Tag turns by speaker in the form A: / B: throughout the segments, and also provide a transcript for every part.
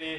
A: สี่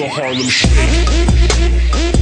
B: the Harlem Shake.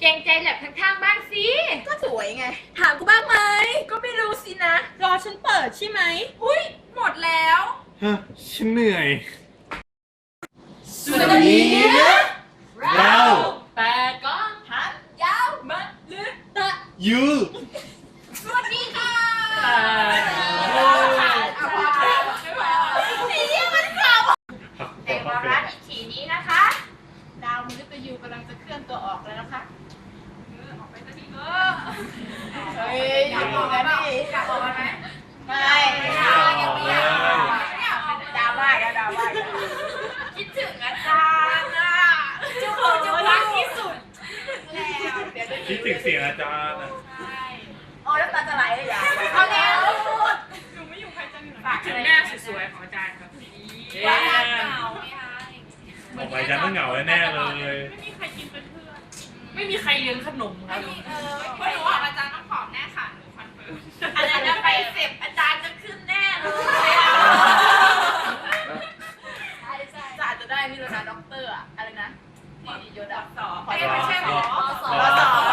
C: เกรงใจแลบข้างๆบ้างสิ
D: ก็สวยไง ถามกูบ้างไหม
C: ก็ไม่รู้สินะ รอฉันเปิดใช่ไหม
D: อุ้ยหมดแล้ว
A: ฮะฉันเหนื่อย
E: สุดนี้
A: เรา
C: แต่ก็หันยาวมันลึกตะ
A: ยู
D: สวัสดีค่ะ
C: เอาพอพอ
D: สีมันขาว
C: แต่วาระอีกทีนี้นะคะ ดาวมฤตยูกำลังจะเคลื่อนตัวออกแล้วนะคะ เถอะ
D: เฮ้ยอยากออกไหมอยากออกไหมไม่ไม่อยากยังไม่อยากดาวมากอะดาวมาก
C: คิดถึงอาจารย์อะจุ๊บจุ๊บรักที่สุด
D: แล้วเดี๋ยว
A: คิดถึงเสียงอาจารย์อะ
D: โอ้น้ำตาจะไหลเลยอะ
C: เอาแล้ว
D: ฝาก
C: ถึงหน้าสวยๆของอาจารย์ครับ
D: ว่าเก่าไหมคะ
A: ออกไปอาจารย์ต้องเหงาแน่ๆเลย
C: ไม่มีใครเลี้ยงขนมครับ
D: เออเพราะหนูว่าอาจารย์ต้องผอมแน่ค่ะหนูคอนเฟิร์ม
C: อาจารย์จะไปเสพอาจารย์จะขึ้นแน่เลย
D: จะอาจจะได้นี่แล้วนะด็อกเตอร์อะอะไรนะนี่ยศอะสอ
C: ไม่ไม่ใช่หมอ
D: สอสอ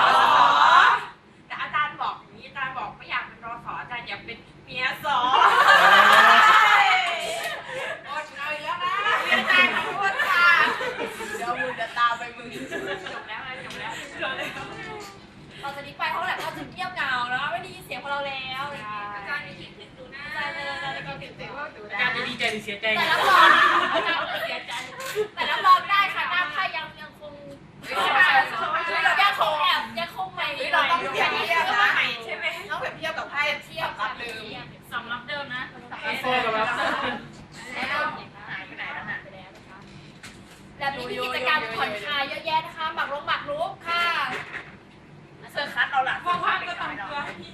C: สียใจ
F: แต่รับรองน้ำเสียใจ แต่รับรองได้ค่ะน้าผ้ายังยังคงยังคงแอบยังคงใหม่
D: เราต้องเปรียบเทียบนะ
C: ใช่ไหม
D: ต้องเปรียบเทียบกับไพ่เทียบกับลืม
C: สำรับเดิมนะ
F: โซ่กับรับ
D: แล้วหายไปไหนแล้วนะ
F: แล้วมีกิจกรรมผ่อนคลายเยอะแยะนะคะหมักรุกหมักรุกค่ะ
D: เซอร์คัสเอาหลัก
C: ว่างๆก็ตามเกลือให้พี่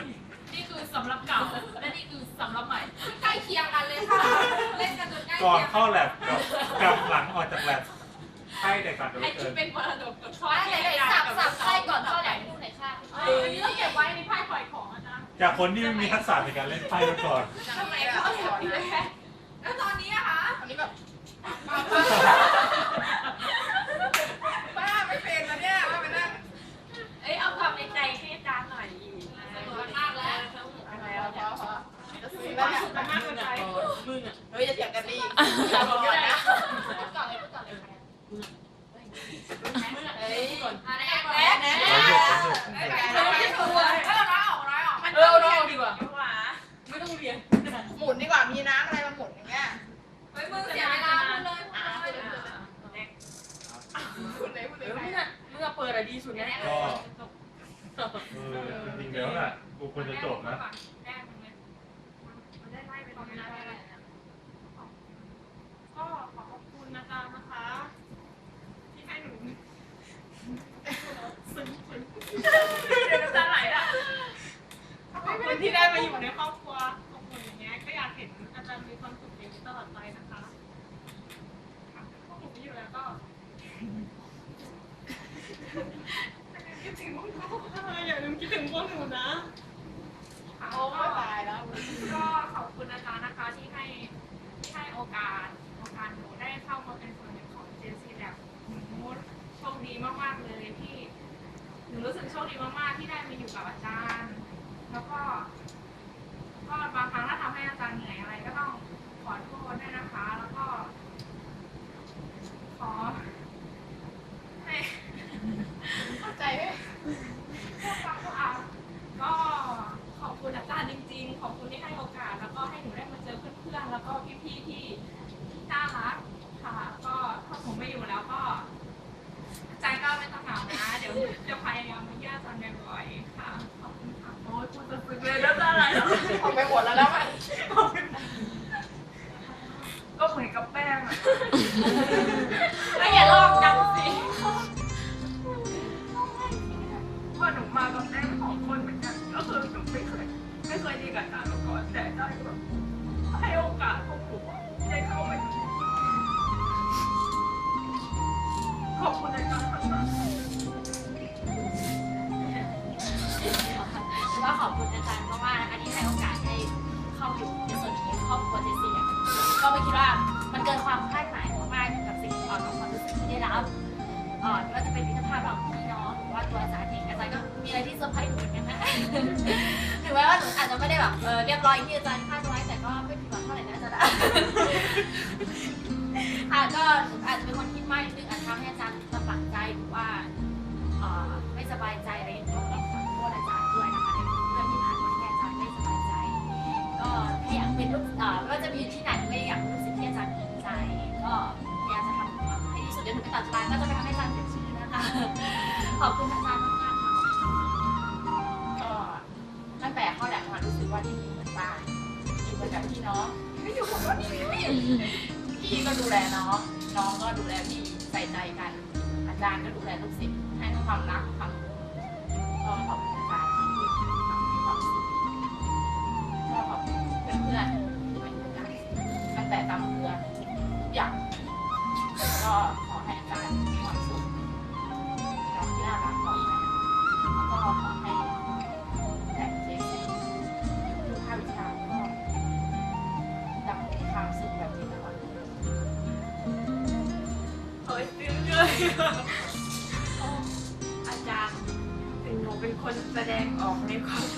C: นี่คือสำรับเก่า และนี่คือสำรับใหม่
F: ใกล้เคียงกันเลยค่ะ เล่นกันจนใกล้
A: ก่อน
F: เคียง
A: เข้าแลบกับกับหลังออกจากแลบให้แต่ก่อนเดี๋ยว
C: ไอ้
A: เกิ
C: ที่
A: น
C: เป็นมรดกตกทอด
F: ไหนๆสับสับไส้ก่อนเข้าแหลมดูหน่อยค่ะ
C: เออนี่ต้องเก็บไว้ในไพ่ปล่อยของอาจารย์
A: จากคนที่ไม่มีทักษะในการเล่นไพ่มาก่อน
D: ทำไมเขาสอนเลยแล้วตอนนี้อะคะตอนนี้แบบป้าไม่เป็นแล้วเนี่ยว่าไปนั่ง
C: เอ้ยเอาความในใจให้อาจารย์หน่อย
F: สนุกมากแล้ว
D: อะไรเอาพอพอจะซื้อ
C: ค
D: แล้ว
C: วาม
D: เนี่ย
C: สุขมากเลยมึงอะ
D: เฮ้ยจะเถียงกันดิอย่าบอกก่อนนะ
F: พูดก่อนเลยพูดก่อนเลย
D: เฮ้ย
F: อะแรกแรกแรก
A: เราหยุดเราหยุด
D: ไม่ไปไม่ไปถูกเลยเออร้อยออกร้อยออกมัน
C: เออเอาดีกว่า ไม่ต้องเรียน
D: หมุนดีกว่ามีน้ำอะไรมาหมุนอย่างเงี้ย
F: เฮ้ยมึงเสียเวลาพูดเลยพูดเลย
D: หมุนเลยหมุนเลย
C: มึงอะ อะเปิดอะดีสุดแล้
A: ก็เออจริงๆแล้วน่ะกูควรจะจบนะ
C: ก็ขอขอบคุณอาจารย์นะคะ ที่ให้หนูซึ้งซึ้งเดี๋ยวน้ำตาไหลอะขอบคุณที่ได้มาอยู่ในครอบครัวของคนอย่างเงี้ยก็อยากเห็นอาจารย์มีความสุขอย่างนี้ตลอดไปนะคะ ก็
D: คิดถึงพวกหนูอย่าลืมคิดถึงพวกหนูนะ
C: ค่ะ
E: โอ้
C: ก็
E: ตายแล้ว
C: ก็ขอบคุณอาจารย์นะคะที่ให้ที่ให้โอกาสโอกาสหนูได้เข้ามาเป็นส่วนหนึ่งของ JC Lab หนูโชคดีมากๆเลยที่หนูรู้สึกโชคดีมากๆที่ได้มาอยู่กับอาจารย์ แล้วก็ ก็บางครั้งถ้าทำให้อาจารย์เหนื่อยอะไรก็ต้องขอโทษด้วยนะคะ
F: ถึงแม้ว่าหนูอาจจะไม่ได้แบบเออเรียบร้อยอย่างที่อาจารย์คาดไว้แต่ก็ไม่ผิดหวังเท่าไหร่นะอาจารย์ค่ะก็หนูอาจจะเป็นคนคิดมากนิดนึงอาจจะทำให้อาจารย์ลำบากใจหรือว่าเอ่อไม่สบายใจอะไรอย่างเงี้ยก็ขอโทษอาจารย์ด้วยนะคะในเรื่องที่ผ่านมาที่อาจารย์ไม่สบายใจ ก็ถ้าอยากเป็นลูกเอ่อไม่ว่าจะมีอยู่ที่ไหนไม่อยากเป็นลูกศิษย์ที่อาจารย์ภูมิใจ ก็พยายามจะทำให้ดีสุดเดี๋ยวหนูไปตัดปลายก็จะไปทำให้อาจารย์เสียชื่อนะคะขอบคุณ
E: แลน้อง น้องก็ดูแลพี่ใส่ใจกัน อาจารย์ก็ดูแลลูกศิษย์ให้ความรัก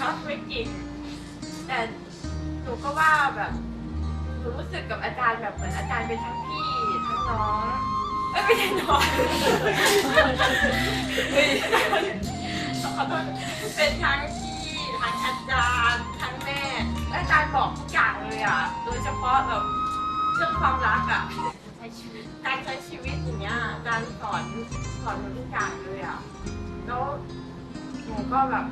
E: ในความรักไม่
D: เก่งแต่หนูก็ว่าแบบหนูรู้สึกกับอาจารย์แบบเหมือนอาจารย์เป็นทั้งพี่ทั้งน้องไม่ใช่น้องเฮ้ยขอโทษเป็นทั้งพี่ทั้งอาจารย์ทั้งแม่อาจารย์บอกทุกอย่างเลยอะ โดยเฉพาะแบบเรื่องความรักอะการใช้ชีวิตอย่างเงี้ยอาจารย์สอนสอนหนูทุกอย่างเลยอะแล้วหนูก็แบบ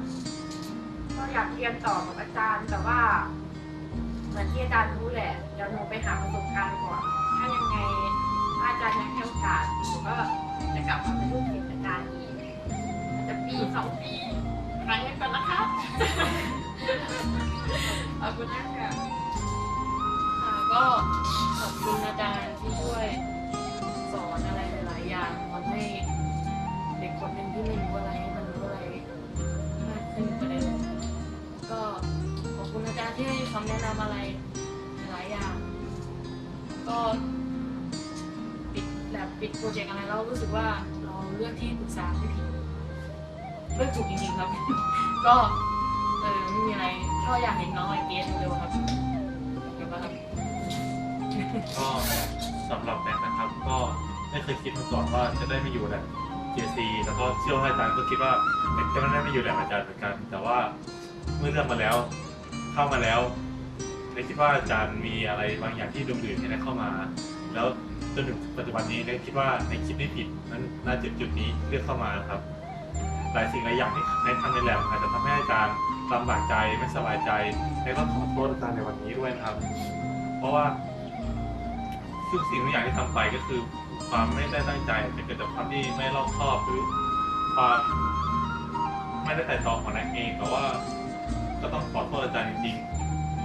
D: ก็อยากเรียนต่อกับอาจารย์ แต่ว่า เหมือนที่อาจารย์รู้แหละเดี๋ยวหนูไปหาประสบการณ์ก่อนถ้ายังไงถ้าอาจารย์ยังให้โอกาสหนูก็จะกลับมาเป็นลูกศิษย์อาจารย์อีกอาจจะปีสองปีครั้งนี้ก่อนนะครับขอบคุณมากค่ะ
E: ค่ะก็ขอบคุณอาจารย์ที่ช่วยสอนอะไรหลายๆอย่างทำให้เด็กคนหนึ่งที่ไม่รู้อะไรมันรู้อะไรมากขึ้นกว่าเดิม ก็ขอบคุณอาจารย์ที่ให้คำแนะนำอะไรหลายอย่าง ก็ปิดแบบปิดโปรเจกต์อะไรแล้วรู้สึกว่าเราเลือกที่ปรึกษาไม่ผิดเลือกถูกจริงๆครับ ก็เออไม่มีอะไรก็อยากเห็นน้องไอเกสเร็วๆครับเดี๋ยวก็ครับ
A: ก็สำหรับแม็กนะครับ ก็ไม่เคยคิดมาก่อนว่าจะได้มาอยู่แหละ JC แล้วก็เชื่อว่าอาจารย์ก็คิดว่าแม็กจะไม่ได้มาอยู่แหละอาจารย์เหมือนกัน แต่ว่า มื่อเลือกมาแล้ว เข้ามาแล้วในคิดว่าอาจารย์มีอะไรบางอย่างที่ดึงดูดให้ได้เข้ามา แล้วจนถึงปัจจุบันนี้ในคิดว่าในคิดไม่ผิดนั้นน่าจะจุดนี้เลือกเข้ามาครับ หลายสิ่งหลายอย่างที่ในทำในแลบอาจจะทำให้อาจารย์ลำบากใจไม่สบายใจและก็ขอโทษอาจารย์ในวันนี้ด้วยนะครับ เพราะว่าทุกสิ่งทุกอย่างที่ทำไปก็คือความไม่ได้ตั้งใจจะเกิดจากความที่ไม่รอบคอบหรือความไม่ได้แต่ตองของนักเองแต่ว่า ก็ต้องขอโทษอาจารย์จริง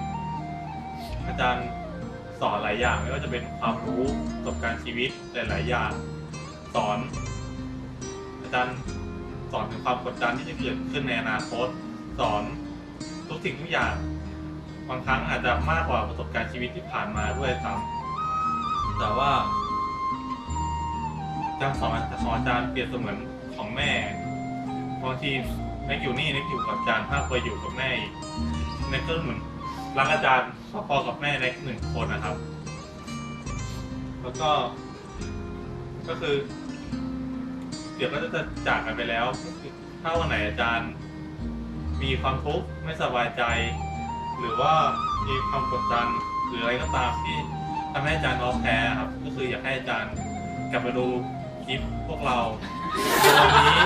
A: ๆอาจารย์สอนหลายอย่างไม่ว่าจะเป็นความรู้ประสบการณ์ชีวิตหลายๆอย่างสอน อาจารย์สอนถึงความกดดันที่จะเกิดขึ้นในอนาคต สอนทุกสิ่งทุกอย่างบางครั้งอาจจะมากกว่าประสบการณ์ชีวิตที่ผ่านมาด้วยซ้ำแต่ว่าการสอนของอาจารย์เปรียบเสมือนของแม่บางที น็กอยู่นี่น็กอยู่กับอาจารย์มากกว่าอยู่กับแม่อีกน็กก็เหมือนรักอาจารย์พอๆกับแม่น็กหนึ่งคนนะครับ แล้วก็ ก็คือ เดี๋ยวก็จะจากกันไปแล้ว ถ้าวันไหนอาจารย์ มีความทุกข์ไม่สบายใจ หรือว่ามีความกดดันหรืออะไรก็ตามที่ทำให้อาจารย์น้องแพ้ครับ ก็คืออยากให้อาจารย์กลับมาดูคลิปพวกเรา วันนี้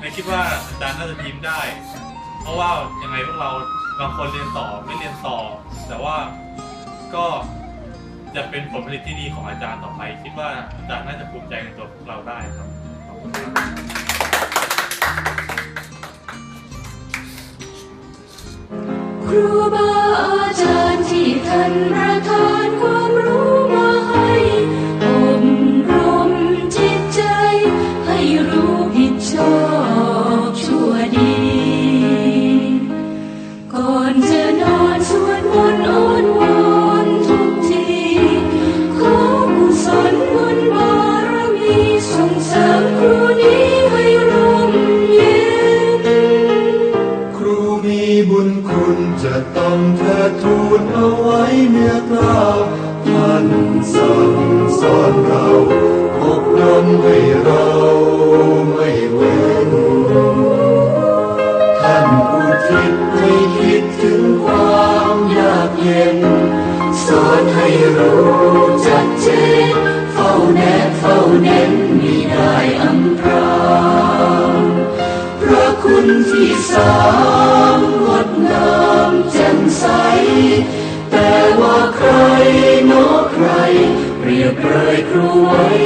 A: ไม่คิดว่าอาจารย์น่าจะยิ้มได้ เพราะว่ายังไงพวกเราบางคนเรียนต่อไม่เรียนต่อ แต่ว่าก็จะเป็นผลผลิตที่ดีของอาจารย์ต่อไป คิดว่าอาจารย์น่าจะภูมิใจในตัวพวกเราได้ครับขอบคุณครับ
G: ครูบาอาจารย์ที่ท่านประทานความ บุญคุ
H: ณจะต้องเทิดทูนเอาไว้เนื้อกล้าวท่านสั่งสอนเราอบรมให้เราไม่เว้นท่านอุทิศให้คิดถึงความยากเย็น สอนให้รู้จัดเจนเฝ้าแนบเฝ้าเน้นมิได้อำพรางพระคุณที่สา เนอใคร เปรียบเปรยครูไว้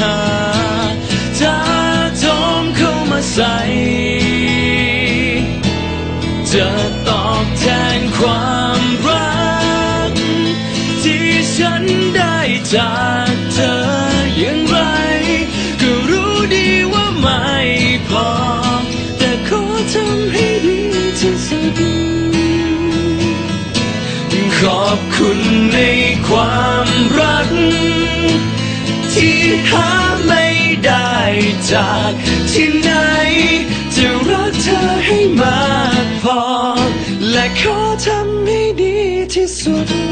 I: หาจะโจมเข้ามาใส่จะตอบแทนความรัก ที่ฉันได้จากเธออย่างไร ก็รู้ดีว่าไม่พอ แต่ขอทำให้ดีที่สุดขอบคุณในความรัก ที่หาไม่ได้จากที่ไหน จะรักเธอให้มากพอ และขอทำให้ดีที่สุด